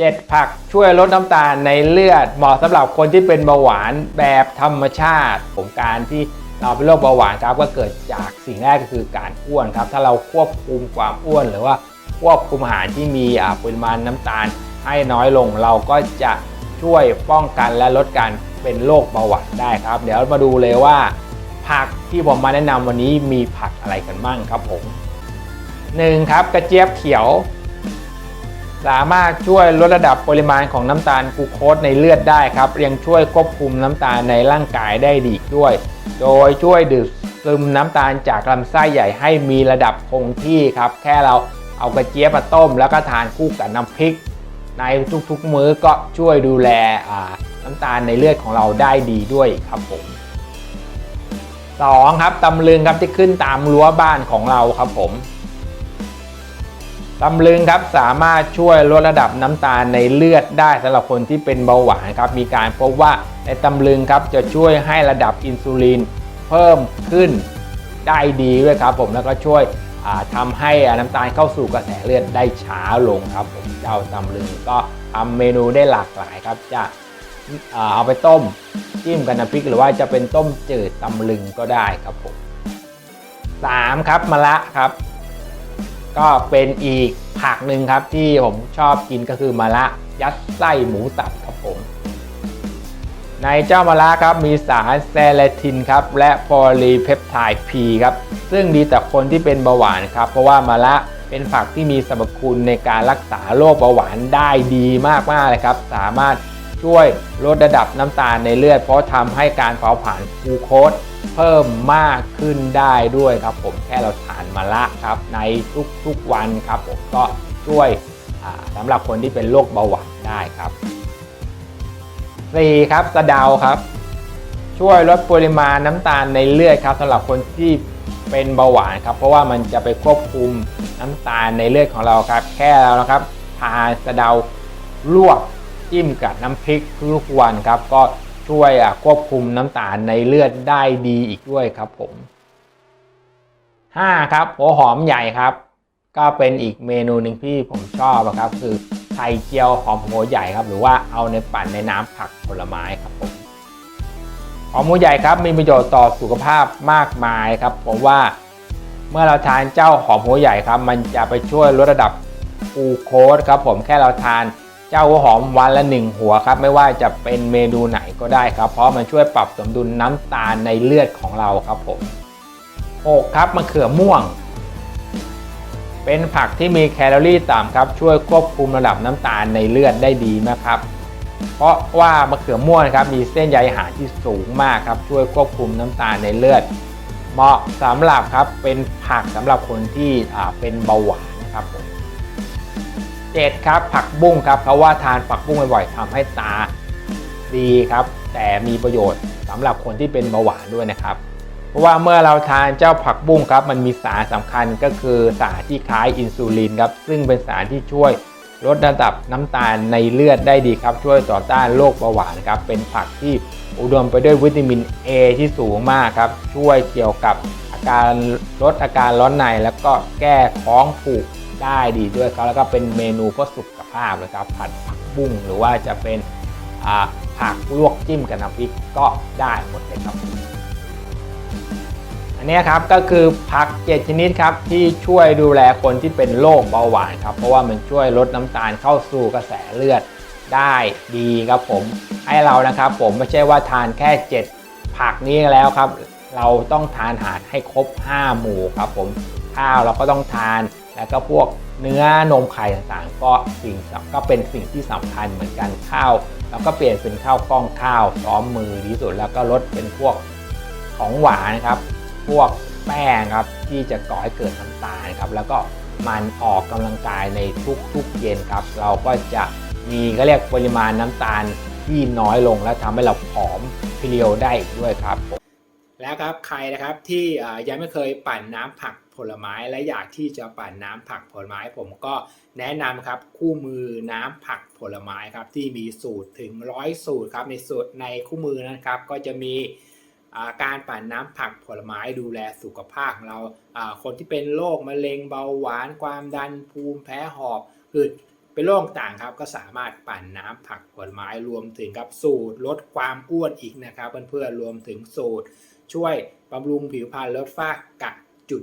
7 ผักช่วยลดน้ำตาลในเลือด เหมาะสำหรับคนที่เป็นเบาหวานแบบธรรมชาติผมการที่เราเป็นโรคเบาหวานครับก็เกิดจากสิ่งแรกก็คือการอ้วนครับ ถ้าเราควบคุมความอ้วนหรือว่าควบคุมอาหารที่มีปริมาณน้ำตาลให้น้อยลงเราก็จะช่วยป้องกันและลดการเป็นโรคเบาหวานได้ครับ เดี๋ยวมาดูเลยว่า ผักที่ผมมาแนะนำวันนี้มีผักอะไรกันบ้างครับผม 1. ครับกระเจี๊ยบเขียว สามารถช่วยลดระดับปริมาณของน้ำตาลกูโคสในเลือดได้ครับยังช่วยควบคุมน้ำตาลในร่างกายได้ดีด้วย โดยช่วยดูดซึมน้ำตาลจากลำไส้ใหญ่ให้มีระดับคงที่ครับ แค่เราเอากระเจี๊ยบมาต้ม แล้วก็ทานคู่กับน้ำพริก ในทุกๆมื้อก็ช่วยดูแลน้ำตาลในเลือดของเราได้ดีด้วยครับผม 2. ครับตำลึงครับที่ขึ้นตามรั้วบ้านของเราครับผม ตำลึงครับสามารถช่วยลดระดับน้ำตาลในเลือดได้สำหรับคนที่เป็นเบาหวานครับมีการพบว่าในตำลึงครับจะช่วยให้ระดับอินซูลินเพิ่มขึ้นได้ดีด้วยครับผมแล้วก็ช่วยอ่าทำให้น้ำตาลเข้าสู่กระแสเลือดได้ช้าลงครับผมเจ้าตำลึงก็ทำเมนูได้หลากหลายครับจะเอาไปต้มจิ้มกับน้ำพริกหรือว่าจะเป็นต้มจืดตำลึงก็ได้ครับผมสามครับมะระครับ ก็เป็นอีก ผักหนึ่งครับที่ผมชอบกินก็คือมะระยัดไส้หมูสับครับผม ในเจ้ามะระครับมีสารเซเลทินครับและโพลีเพปไทด์พีครับซึ่งดีต่อคนที่เป็นเบาหวานครับ เพราะว่ามะระเป็นผักที่มีสรรพคุณในการรักษาโรคเบาหวานได้ดีมากๆเลยครับ สามารถ ช่วยลดระดับน้ำตาลในเลือด เพราะทำให้การเผาผลาญกูโคสเพิ่มมากขึ้นได้ด้วยครับผมแค่เราทานมะระครับในทุกๆวันครับผมก็ช่วยสำหรับคนที่เป็นโรคเบาหวานได้ครับ 4 ครับสะเดาครับ ช่วยลดปริมาณน้ำตาลในเลือดครับสำหรับคนที่เป็นเบาหวานครับ เพราะว่ามันจะไปควบคุมน้ำตาลในเลือดของเราครับ แค่เรานะครับทานสะเดาลวก จิ้มกับน้ำพริกทุกวันครับ ก็ช่วยควบคุมน้ำตาลในเลือดได้ดีอีกด้วยครับผม 5 ครับหัวหอมใหญ่ครับ ก็เป็นอีกเมนูหนึ่งที่ผมชอบอะครับ คือไข่เจียวหอมหัวใหญ่ครับ หรือว่าเอาในปั่นในน้ำผักผลไม้ครับผมหอมหัวใหญ่ครับมีประโยชน์ต่อสุขภาพมากมายครับผมว่าเมื่อเราทานเจ้าหอมหัวใหญ่ครับ มันจะไปช่วยลดระดับกูโคสครับผมแค่เราทาน เจ้าหัวหอมวันละหนึ่งหัวครับ ไม่ว่าจะเป็นเมนูไหนก็ได้ครับ เพราะมันช่วยปรับสมดุลน้ำตาลในเลือดของเราครับผม6ครับมะเขือม่วง เป็นผักที่มีแคลอรี่ต่ำครับ ช่วยควบคุมระดับน้ำตาลในเลือดได้ดีนะครับ เพราะว่ามะเขือม่วงครับมีเส้นใยอาหารที่สูงมากครับ ช่วยควบคุมน้ำตาลในเลือด เหมาะสำหรับครับเป็นผักสำหรับคนที่อ่าเป็นเบาหวานครับผม เจ็ดครับผักบุ้งครับเพราะว่าทานผักบุ้งบ่อยๆทำให้ตาดีครับ แต่มีประโยชน์สำหรับคนที่เป็นเบาหวานด้วยนะครับ เพราะว่าเมื่อเราทานเจ้าผักบุ้งครับมันมีสารสำคัญก็คือสารที่คล้ายอินซูลินครับซึ่งเป็นสารที่ช่วยลดระดับน้ำตาลในเลือดได้ดีครับ ช่วยต่อต้านโรคเบาหวานครับเป็นผักที่อุดมไปด้วยวิตามิน A ที่สูงมากครับ ช่วยเกี่ยวกับอาการลดอาการร้อนในแล้วก็แก้ท้องผูก ได้ดีด้วยครับแล้วก็เป็นเมนูเพื่อสุขภาพนะครับผัดผักบุ้งหรือว่าจะเป็นผักลวกจิ้มกับน้ำพริกก็ได้หมดเลยครับ อันนี้ครับก็คือผักเจ็ดชนิดครับที่ช่วยดูแลคนที่เป็นโรคเบาหวานครับเพราะว่ามันช่วยลดน้ำตาลเข้าสู่กระแสเลือดได้ดีครับผมให้เรานะครับ ผมไม่ใช่ว่าทานแค่ 7 ผักนี้แล้วครับ เราต้องทานอาหารให้ครบ 5 หมู่ครับผมข้าวเราก็ต้องทาน แล้วก็พวกเนื้อนมไข่ต่างๆ ก็สิ่งก็เป็นสิ่งที่สำคัญเหมือนกันข้าวเราก็เปลี่ยนเป็นข้าวกล้องข้าวซ้อมมือดีที่สุดแล้วก็ลดเป็นพวกของหวานครับ พวกแป้งครับที่จะก่อให้เกิดน้ำตาลครับ แล้วก็มันออกกำลังกายในทุกๆเย็นครับ เราก็จะมีก็เรียกปริมาณน้ำตาลที่น้อยลงและทำให้เราผอมเพรียวได้อีกด้วยครับแล้วครับใครนะครับที่ยังไม่เคยปั่นน้ำผัก ผลไม้และอยากที่จะปั่นน้ำผักผลไม้ ผมก็แนะนำครับคู่มือน้ำผักผลไม้ครับที่มีสูตรถึงร้อยสูตรครับในสูตรในคู่มือนะครับ ก็จะมีาการปั่นน้ำผักผลไม้ดูแลสุขภาพของเราาคนที่เป็นโรคมะเร็งเบาหวาน ความดันภูมิแพ้หอบหืดเป็นโรคต่างครับก็สามารถปั่นน้ำผักผลไม้รวมถึงครับสูตรลดความอ้วนอีกนะครับ เพื่อนๆรวมถึงสูตร ช่วยบำรุงผิวพรรณลดฝ้ากระจุด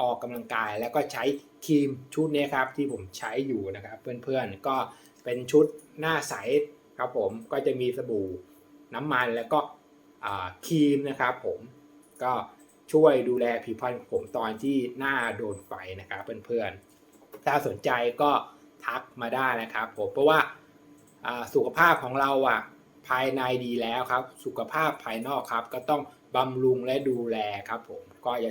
ออกกำลังกายแล้วก็ใช้ครีมชุดนี้ครับที่ผมใช้อยู่นะครับ เพื่อนๆก็เป็นชุดหน้าใสครับผมก็จะมีสบู่น้ำมันแล้วก็ครีมนะครับผมก็ช่วยดูแลผิวพรรณของผมตอนที่หน้าโดนไฟนะครับเพื่อนๆ ถ้าสนใจก็ทักมาได้นะครับผมเพราะว่าอ่าสุขภาพของเราอะภายในดีแล้วครับ สุขภาพภายนอกครับ ก็ต้องบำรุงและดูแลครับผมก็จะ